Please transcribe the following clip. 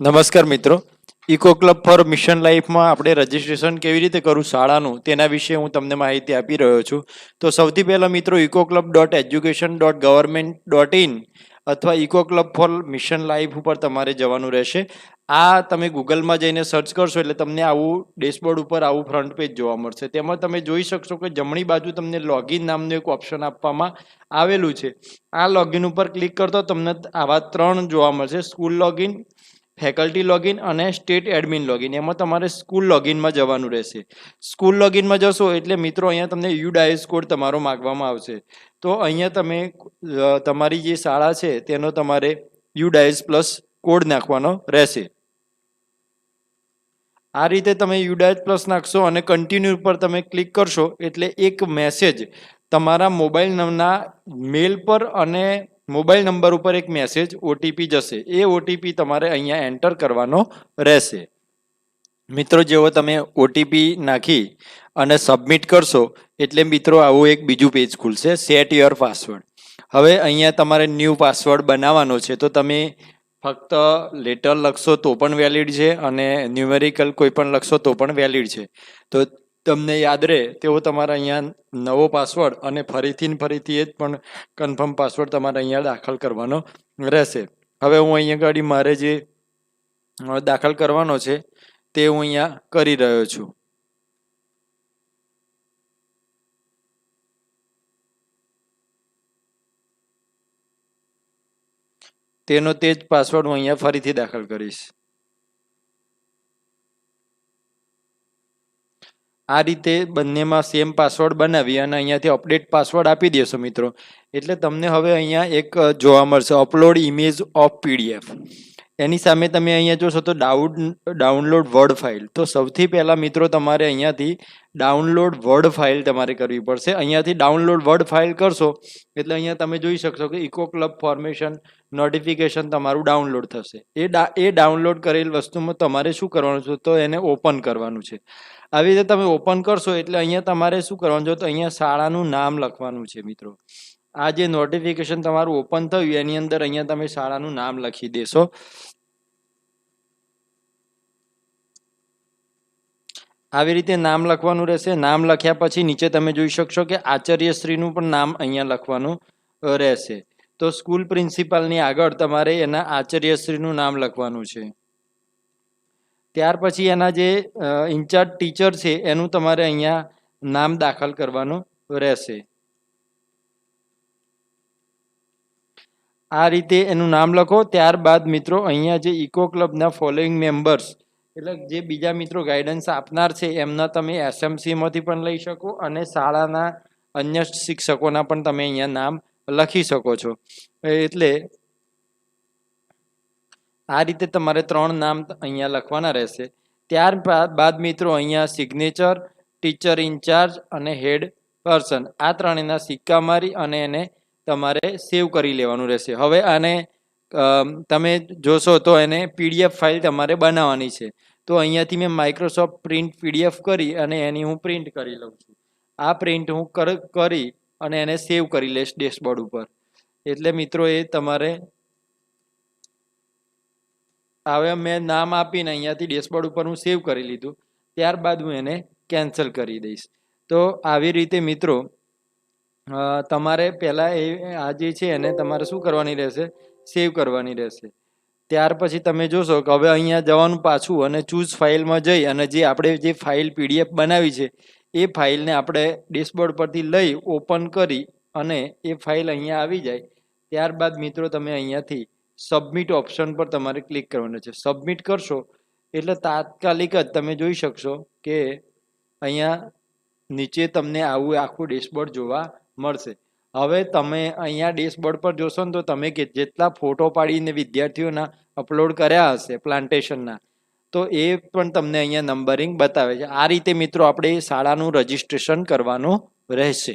નમસ્કાર મિત્રો. Eco club for mission લાઈફમાં આપણે રજિસ્ટ્રેશન કેવી રીતે કરું શાળાનું તેના વિશે હું તમને માહિતી આપી રહ્યો છું. તો સૌથી પહેલાં મિત્રો eco club dot education dot government dot in અથવા eco club for mission life ઉપર તમારે જવાનું રહેશે. આ તમે ગૂગલમાં જઈને સર્ચ કરશો એટલે તમને આવું ડેશબોર્ડ ઉપર આવું ફ્રન્ટ પેજ જોવા મળશે. તેમાં તમે જોઈ શકશો કે જમણી બાજુ તમને લોગિન નામનું એક ઓપ્શન આપવામાં આવેલું છે. આ લોગિન ઉપર ક્લિક કરતો તમને આવા ત્રણ જોવા મળશે. સ્કૂલ લોગિન ફેકલ્ટી લોગિન અને સ્ટેટ એડમિન લોગિન એમાં તમારે સ્કૂલ લોગિનમાં જવાનું રહેશે. સ્કૂલ લોગિનમાં જશો એટલે મિત્રો અહીંયા તમને યુડાઇસ કોડ તમારો માગવામાં આવશે. તો અહીંયા તમે તમારી જે શાળા છે તેનો તમારે યુડાઇસ પ્લસ કોડ નાખવાનો રહેશે. આ રીતે તમે યુડાઇસ પ્લસ નાખશો અને કન્ટિન્યુ પર તમે ક્લિક કરશો એટલે એક મેસેજ તમારા મોબાઈલ નંબરના મેલ પર અને મોબાઈલ નંબર ઉપર એક મેસેજ ઓટીપી જશે. એ ઓટીપી તમારે અહીંયા એન્ટર કરવાનો રહેશે. મિત્રો, જેવો તમે ઓટીપી નાખી અને સબમિટ કરશો, એટલે મિત્રો, આવું એક બીજું પેજ ખુલશે. સેટ યોર પાસવર્ડ હવે અહીંયા તમારે ન્યૂ પાસવર્ડ બનાવવાનો છે. તો તમે ફક્ત લેટર લખશો તો પણ વેલિડ છે અને ન્યુમેરિકલ કોઈ પણ લખશો તો પણ વેલિડ છે. તો તમને યાદ રહે તેવો તમારે અહીંયા નવો પાસવર્ડ અને ફરીથી ને ફરીથી એ જ પણ કન્ફર્મ પાસવર્ડ તમારે અહીંયા દાખલ કરવાનો રહેશે. હવે હું અહીંયા ગાડી મારે જે દાખલ કરવાનો છે, તે હું અહીંયા કરી રહ્યો છું. તેનો તે જ પાસવર્ડ હું અહીંયા ફરીથી દાખલ કરીશ. આ રીતે બંનેમાં સેમ પાસવર્ડ બનાવી અને અહીંયાથી અપડેટ પાસવર્ડ આપી દેશો મિત્રો. એટલે તમને હવે અહીંયા એક જોવા મળશે. અપલોડ ઇમેજ ઓફ પીડીએફ એની સામે તમે અહીંયા જોશો તો ડાઉન ડાઉનલોડ વર્ડ ફાઇલ તો સૌથી પહેલાં મિત્રો તમારે અહીંયાથી ડાઉનલોડ વર્ડ ફાઇલ તમારે કરવી પડશે. અહીંયાથી ડાઉનલોડ વર્ડ ફાઇલ કરશો, એટલે અહીંયા તમે જોઈ શકશો કે ઇકો ક્લબ ફોર્મેશન નોટિફિકેશન તમારું ડાઉનલોડ થશે. એ એ ડાઉનલોડ કરેલ વસ્તુમાં તમારે શું કરવાનું છે? તો એને ઓપન કરવાનું છે. આવી રીતે તમે ઓપન કરશો એટલે અહીંયા તમારે શું કરવાનું છે? તો અહીંયા શાળાનું નામ લખવાનું છે મિત્રો. આ જે નોટિફિકેશન તમારું ઓપન થયું, એની અંદર અહીંયા તમે શાળાનું નામ લખી દેશો. આવી રીતે નામ લખવાનું રહેશે. નામ લખ્યા પછી નીચે તમે જોઈ શકશો કે આચાર્યશ્રીનું પણ નામ અહીંયા લખવાનું રહેશે. તો સ્કૂલ પ્રિન્સિપાલની આગળ તમારે એના આચાર્યશ્રીનું નામ લખવાનું છે. ત્યાર પછી એના જે ઇન્ચાર્જ ટીચર છે એનું તમારે અહીંયા નામ દાખલ કરવાનું રહેશે. આ રીતે એનું નામ લખો. ત્યારબાદ મિત્રો અહીંયા જે ઇકો ક્લબના ફોલોઈંગ મેમ્બર્સ એટલે જે બીજા મિત્રો ગાઈડન્સ આપનાર છે, એમના તમે એસએમસીમાંથી પણ લઈ શકો અને શાળાના અન્ય શિક્ષકોના પણ તમે અહીંયા નામ લખી શકો છો. એટલે આ રીતે તમારે ત્રણ નામ અહીંયા લખવાના રહેશે. ત્યારબાદ બાદ મિત્રો અહીંયા સિગ્નેચર ટીચર ઇન્ચાર્જ અને હેડ પર્સન આ ત્રણેયના સિક્કા મારી અને એને તમારે સેવ કરી લેવાનું રહેશે. હવે આને તમે જોશો તો એને પીડીએફ ફાઇલ તમારે બનાવવાની છે. તો અહીંયાથી મેં માઇક્રોસોફ્ટ પ્રિન્ટ પીડીએફ કરી અને એની હું પ્રિન્ટ કરી લઉં છું. આ પ્રિન્ટ હું કરી અને એને સેવ કરી લઈશ ડેશબોર્ડ ઉપર. એટલે મિત્રો એ તમારે હવે મેં નામ આપીને અહીંયાથી ડેશબોર્ડ ઉપર હું સેવ કરી લીધું. ત્યારબાદ હું એને કેન્સલ કરી દઈશ. તો આવી રીતે મિત્રો તમારે પહેલાં એ, આ જે છે એને તમારે શું કરવાની રહેશે? સેવ કરવાની રહેશે. ત્યાર પછી તમે જોશો કે હવે અહીંયા જવાનું પાછું અને ચૂઝ ફાઇલમાં જઈ અને જે આપણે જે ફાઇલ પીડીએફ બનાવી છે, એ ફાઇલને આપણે ડેશબોર્ડ પરથી લઈ ઓપન કરી અને એ ફાઇલ અહીંયા આવી જાય. ત્યારબાદ મિત્રો તમે અહીંયાથી સબમિટ ઓપ્શન પર તમારે ક્લિક કરવાનું છે. સબમિટ કરશો એટલે તાત્કાલિક જ તમે જોઈ શકશો કે અહીંયા નીચે તમને આવું આખું ડેશબોર્ડ જોવા મળશે. હવે તમે અહીંયા ડેશબોર્ડ પર જોશો ને તો તમે કે જેટલા ફોટો પાડીને વિદ્યાર્થીઓના અપલોડ કર્યા હશે પ્લાન્ટેશનના, તો એ પણ તમને અહીંયા નંબરિંગ બતાવે છે. આ રીતે મિત્રો આપણે શાળાનું રજિસ્ટ્રેશન કરવાનું રહેશે.